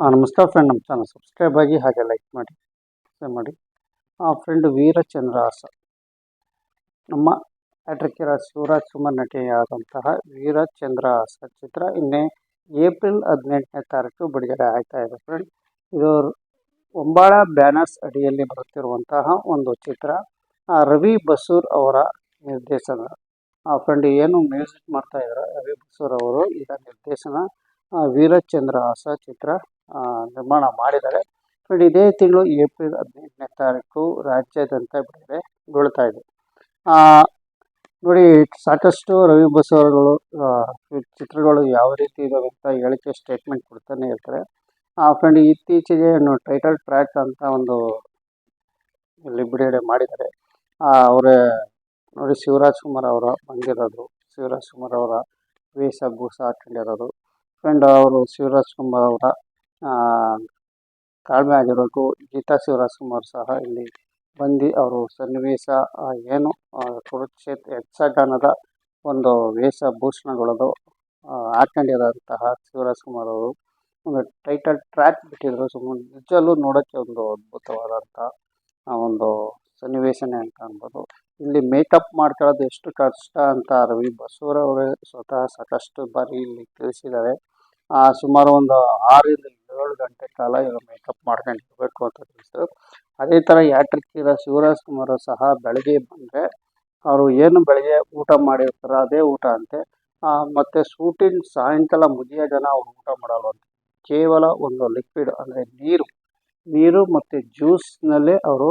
ನಮಸ್ಕಾರ ಫ್ರೆಂಡ್ ನಮ್ಮ channel subscribe ಆಗಿ ಹಾಗೆ ಲೈಕ್ ಮಾಡಿ ಶೇರ್ ಮಾಡಿ. ಆ ಫ್ರೆಂಡ್ ವೀರಚಂದ್ರಹಾಸ ನಮ್ಮ ಅಡ್ರಕ್ಕಿರ ಶಿವರಾಜ್ ಕುಮಾರ್ ನಟಿಯಾದಂತಹ ವೀರಚಂದ್ರಹಾಸ ಚಿತ್ರ ಇನ್ನೇ ಏಪ್ರಿಲ್ ಹದಿನೆಂಟನೇ ತಾರೀಕು ಬಿಡುಗಡೆ ಆಯ್ತಾ ಇದೆ ಫ್ರೆಂಡ್ ಇದು ಒಂಬಾಳ ಬ್ಯಾನರ್ಸ್ ಅಡಿಯಲ್ಲಿ ಬರುತ್ತಿರುವಂತಹ ಒಂದು ಚಿತ್ರ. ರವಿ ಬಸೂರ್ ಅವರ ನಿರ್ದೇಶನ. ಆ ಫ್ರೆಂಡ್ ಏನು ಮ್ಯೂಸಿಕ್ ಮಾಡ್ತಾ ಇದ್ದಾರೆ ರವಿ ಬಸೂರ್ ಅವರು ಇದರ ನಿರ್ದೇಶನ. ವೀರಚಂದ್ರ ಆಸ ಚಿತ್ರ. ನಿರ್ಮಾಣ ಮಾಡಿದ್ದಾರೆ. ಫ್ರೆಂಡ್ ಇದೇ ತಿಂಗಳು ಏಪ್ರಿಲ್ ಹದಿನೆಂಟನೇ ತಾರೀಕು ರಾಜ್ಯಾದ್ಯಂತ ಬಿಡುಗಡೆ ಗೊಳ್ತಾ ಇದೆ. ನೋಡಿ ಸಾಕಷ್ಟು ರವಿ ಬಸು ಅವರುಗಳು ಆ, ಈ ಚಿತ್ರಗಳು ಯಾವ ರೀತಿ ಇದಾವೆ ಅಂತ ಹೇಳಿಕೆ ಸ್ಟೇಟ್ಮೆಂಟ್ ಕೊಡ್ತಾನೆ ಇರ್ತಾರೆ ಫ್ರೆಂಡ್ ಇತ್ತೀಚೆಗೆ ಟೈಟಲ್ ಟ್ರ್ಯಾಕ್ ಅಂತ ಒಂದು ಇಲ್ಲಿ ಬಿಡುಗಡೆ ಮಾಡಿದ್ದಾರೆ. ಅವರೇ ನೋಡಿ ಶಿವರಾಜ್ ಕುಮಾರ್ ಅವರ ಬಂದಿರೋದು. ಶಿವರಾಜ್ ಕುಮಾರ್ ಅವರ ವೇಷಭೂಷ ಹಾಕೊಂಡಿರೋದು. ಫ್ರೆಂಡ್ ಅವರು ಶಿವರಾಜ್ ಕುಮಾರ್ ಅವರ ತಾಳ್ಮೆ ಆಗಿರಬೇಕು ಗೀತಾ ಶಿವರಾಜ್ ಕುಮಾರ್ ಸಹ ಇಲ್ಲಿ ಬಂದು ಅವರು ಸನ್ನಿವೇಶ ಏನು ಕುರುಕ್ಷೇತ್ರ, ಯಕ್ಷಗಾನದ ಒಂದು ವೇಷಭೂಷಣಗಳದು ಹಾಕೊಂಡಿರೋಂತಹ ಶಿವರಾಜ್ ಕುಮಾರ್ ಅವರು ಒಂದು ಟೈಟಲ್ ಟ್ರ್ಯಾಕ್ ಬಿಟ್ಟಿದ್ರು. ಸುಮ್ಮನೆ ನಿಜಲ್ಲೂ ನೋಡೋಕ್ಕೆ ಒಂದು ಅದ್ಭುತವಾದಂಥ ಒಂದು ಸನ್ನಿವೇಶನೇ ಅಂತ ಅನ್ಬೋದು. ಇಲ್ಲಿ ಮೇಕಪ್ ಮಾಡ್ಕೊಳ್ಳೋದು ಎಷ್ಟು ಕಷ್ಟ ಅಂತ ರವಿ ಬಸವರವರೇ ಸ್ವತಃ ಸಾಕಷ್ಟು ಬಾರಿ ಇಲ್ಲಿ ತಿಳಿಸಿದ್ದಾರೆ. ಸುಮಾರು ಒಂದು ಆರರಿಂದ ಏಳು ಗಂಟೆ ಕಾಲ ಇವರು ಮೇಕಪ್ ಮಾಡ್ಕೊಂಡು ಇರಬೇಕು ಅಂತ ತಿಳಿಸಿದ್ರು. ಅದೇ ಥರ ಯಾಟ್ರಿಕ್ ಇರೋ ಶಿವರಾಜ್ ಕುಮಾರ್ ಸಹ ಬೆಳಗ್ಗೆ ಬಂದರೆ ಅವರು ಏನು ಬೆಳಗ್ಗೆ ಊಟ ಮಾಡಿರ್ತಾರೋ ಅದೇ ಊಟ ಅಂತೆ. ಮತ್ತು ಶೂಟಿಂಗ್ ಸಾಯಂಕಾಲ ಮುಗಿಯೋ ಜನ ಅವರು ಊಟ ಮಾಡಲ್ವಂತೆ ಕೇವಲ ಒಂದು ಲಿಕ್ವಿಡ್ ಅಂದರೆ ನೀರು. ನೀರು ಮತ್ತು ಜ್ಯೂಸ್ನಲ್ಲೇ ಅವರು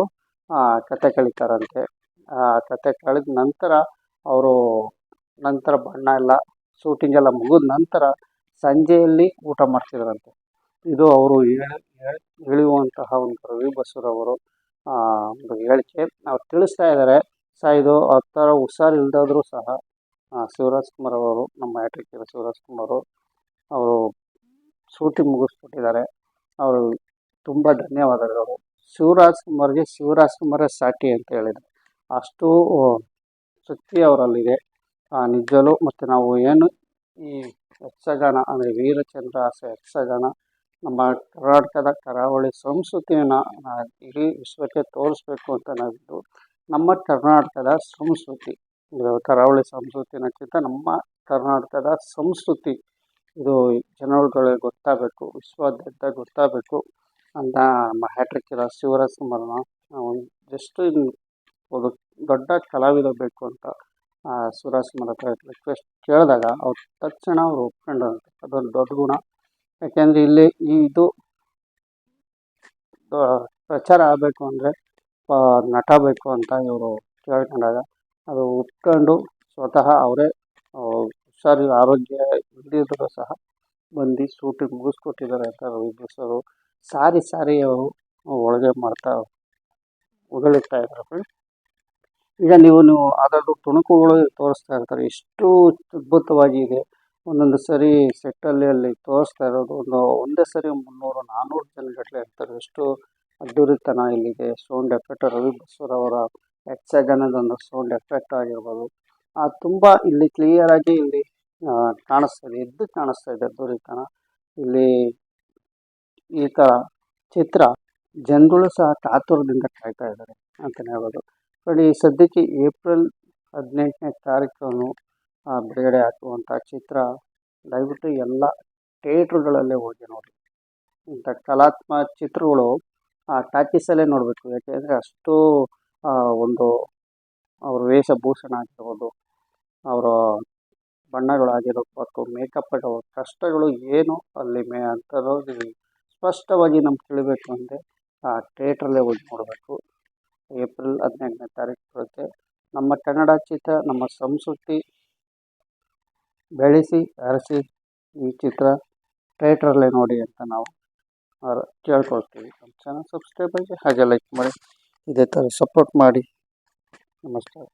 ಕತೆ ಕಳೀತಾರಂತೆ. ಕತೆ ಕಳೆದ ನಂತರ ಅವರು ನಂತರ ಬಣ್ಣ ಎಲ್ಲ ಶೂಟಿಂಗ್ ಎಲ್ಲ ಮುಗಿದ ನಂತರ ಸಂಜೆಯಲ್ಲಿ ಊಟ ಮಾಡ್ತಿದ್ರಂತೆ ಇದು ಅವರು ಹೇಳಿ ಹೇಳುವಂತಹ ಒಂದು ರವಿ ಬಸ್ರವರು ಒಂದು ಹೇಳಿಕೆ. ಅವ್ರು ತಿಳಿಸ್ತಾ ಇದ್ದಾರೆ. ಸಹ ಇದು ಆ ಥರ ಹುಷಾರಿಲ್ದಾದ್ರೂ ಸಹ ಶಿವರಾಜ್ ಕುಮಾರ್ ಅವರು, ನಮ್ಮ ಆ್ಯಕ್ಟ್ರಿಕ್ ಹೀರೋ ಶಿವರಾಜ್ ಕುಮಾರ್ ಅವರು ಶೂಟಿಂಗ್ ಮುಗಿಸ್ಬಿಟ್ಟಿದ್ದಾರೆ ಅವರು ತುಂಬ ಧನ್ಯವಾದಗಳು. ಶಿವರಾಜ್ ಕುಮಾರ್ಗೆ ಶಿವರಾಜ್ ಕುಮಾರೇ ಸಾಟಿ ಅಂತ ಹೇಳಿದರು. ಅಷ್ಟು ಶಕ್ತಿ ಅವರಲ್ಲಿದೆ. ನಿಜಲು ಮತ್ತು ನಾವು ಏನು ಈ ಯಕ್ಷಗಾನ ಅಂದರೆ ವೀರಚಂದ್ರಹಾಸ ಯಕ್ಷಗಾನ ನಮ್ಮ ಕರ್ನಾಟಕದ ಕರಾವಳಿ ಸಂಸ್ಕೃತಿಯನ್ನು ಇಡೀ ವಿಶ್ವಕ್ಕೆ ತೋರಿಸ್ಬೇಕು ಅಂತ ನಾವಿದ್ದು ನಮ್ಮ ಕರ್ನಾಟಕದ ಸಂಸ್ಕೃತಿ. ಕರಾವಳಿ ಸಂಸ್ಕೃತಿನಕ್ಕಿಂತ ನಮ್ಮ ಕರ್ನಾಟಕದ ಸಂಸ್ಕೃತಿ. ಇದು ಜನಗಳಿಗೆ ಗೊತ್ತಾಗಬೇಕು ವಿಶ್ವಾದ್ಯಂತ ಗೊತ್ತಾಗಬೇಕು ಅಂತ ನಮ್ಮ ಹ್ಯಾಟ್ರಿಕ್ ಇರೋ ಶಿವರಾಜ್ ಕುಮಾರ್ನ ಜಸ್ಟ್ ಒಂದು ದೊಡ್ಡ ಕಲಾವಿದ ಬೇಕು ಅಂತ ಶಿವರಾಜ್ ಕುಮಾರ್ ಹತ್ರ ರಿಕ್ವೆಸ್ಟ್ ಕೇಳಿದಾಗ ಅವ್ರು ತಕ್ಷಣ ಅವರು ಒಪ್ಕೊಂಡ್ರಂತೆ ಅದೊಂದು ದೊಡ್ಡ ಗುಣ. ಯಾಕೆಂದರೆ ಇಲ್ಲಿ ಇದು ಪ್ರಚಾರ ಆಗಬೇಕು ಅಂದರೆ ನಟ ಬೇಕು ಅಂತ ಇವರು ಕೇಳ್ಕೊಂಡಾಗ ಅದು ಒಪ್ಕೊಂಡು ಸ್ವತಃ ಅವರೇ ಹುಷಾರಿ ಆರೋಗ್ಯ ಇಲ್ಲದಿದ್ದರೂ ಸಹ ಬಂದು ಶೂಟಿಂಗ್ ಮುಗಿಸ್ಕೊಟ್ಟಿದ್ದಾರೆ ಅಂತ ಬಸವರು ಸಾರಿ ಸಾರಿ ಅವರು ಒಳಗೆ ಮಾಡ್ತಾ ಉಗಳಿಡ್ತಾ ಇದ್ದಾರೆ ಫ್ರೆಂಡ್. ಈಗ ನೀವು ನೀವು ಅದರದ್ದು ತುಣುಕುಗಳು ತೋರಿಸ್ತಾ ಇರ್ತಾರೆ. ಎಷ್ಟು ಅದ್ಭುತವಾಗಿ ಇದೆ. ಒಂದೊಂದು ಸರಿ ಸೆಟ್ಟಲ್ಲಿ ಅಲ್ಲಿ ತೋರಿಸ್ತಾ ಇರೋದು. ಒಂದು ಒಂದೇ ಸರಿ ಮುನ್ನೂರು ನಾನ್ನೂರು ಜನಗಟ್ಟಲೆ ಇರ್ತಾರೆ. ಎಷ್ಟು ಅದ್ದೂರಿತನ ಇಲ್ಲಿದೆ ಸೌಂಡ್ ಎಫೆಕ್ಟ್ ರವಿ ಬಸ್ವರ್ ಅವರ ಯಕ್ಷಗಾನದ ಒಂದು ಸೌಂಡ್ ಎಫೆಕ್ಟ್ ಆಗಿರ್ಬೋದು. ತುಂಬ ಇಲ್ಲಿ ಕ್ಲಿಯರಾಗಿ ಇಲ್ಲಿ ಕಾಣಿಸ್ತಾ ಇದೆ. ಎದ್ದು ಕಾಣಿಸ್ತಾ ಇದೆ ಅದ್ದೂರಿತನ. ಇಲ್ಲಿ ಈ ಥರ ಚಿತ್ರ ಜನಗಳು ಸಹ ಕಾತುರದಿಂದ ಕಾಯ್ತಾ ಇದ್ದಾರೆ ಅಂತಲೇ ಹೇಳ್ಬೋದು. ಈ ಸದ್ಯಕ್ಕೆ ಏಪ್ರಿಲ್ ಹದಿನೆಂಟನೇ ತಾರೀಕು ಆ, ಬಿಡುಗಡೆ ಆಗುವಂಥ ಚಿತ್ರ ದಯವಿಟ್ಟು ಎಲ್ಲ ಥಿಯೇಟ್ರುಗಳಲ್ಲೇ ಹೋಗಿ ನೋಡಿ. ಇಂಥ ಕಲಾತ್ಮಕ ಚಿತ್ರಗಳು ಆ ಟಾಕೀಸಲ್ಲೇ ನೋಡಬೇಕು. ಯಾಕೆಂದರೆ ಅಷ್ಟು ಒಂದು ಅವ್ರ ವೇಷಭೂಷಣ ಆಗಿರ್ಬೋದು, ಅವರ ಬಣ್ಣಗಳಾಗಿರ್ಬೋದು ಮೇಕಪ್ ಕಷ್ಟಗಳು ಏನು ಅಲ್ಲಿ ಮೇ ಅಂತರೋದು ಸ್ಪಷ್ಟವಾಗಿ ನಮ್ಗೆ ತಿಳಿಬೇಕು ಅಂದರೆ ಆ ಥಿಯೇಟ್ರಲ್ಲೇ ಹೋಗಿ ನೋಡಬೇಕು. ಏಪ್ರಿಲ್ ಹದಿನೆಂಟನೇ ತಾರೀಕು ಬರುತ್ತೆ. ನಮ್ಮ ಕನ್ನಡ ಚಿತ್ರ, ನಮ್ಮ ಸಂಸ್ಕೃತಿ ಬೆಳೆಸಿ, ಅರಸಿ ಈ ಚಿತ್ರ ಥಿಯೇಟ್ರಲ್ಲೇ ನೋಡಿ ಅಂತ ನಾವು ಕೇಳ್ಕೊಳ್ತೀವಿ. ನಮ್ಮ ಚಾನಲ್ ಸಬ್ಸ್ಕ್ರೈಬ್ ಆಗಿ ಹಾಗೆ ಲೈಕ್ ಮಾಡಿ, ಇದೇ ಥರ ಸಪೋರ್ಟ್ ಮಾಡಿ. ನಮಸ್ಕಾರ.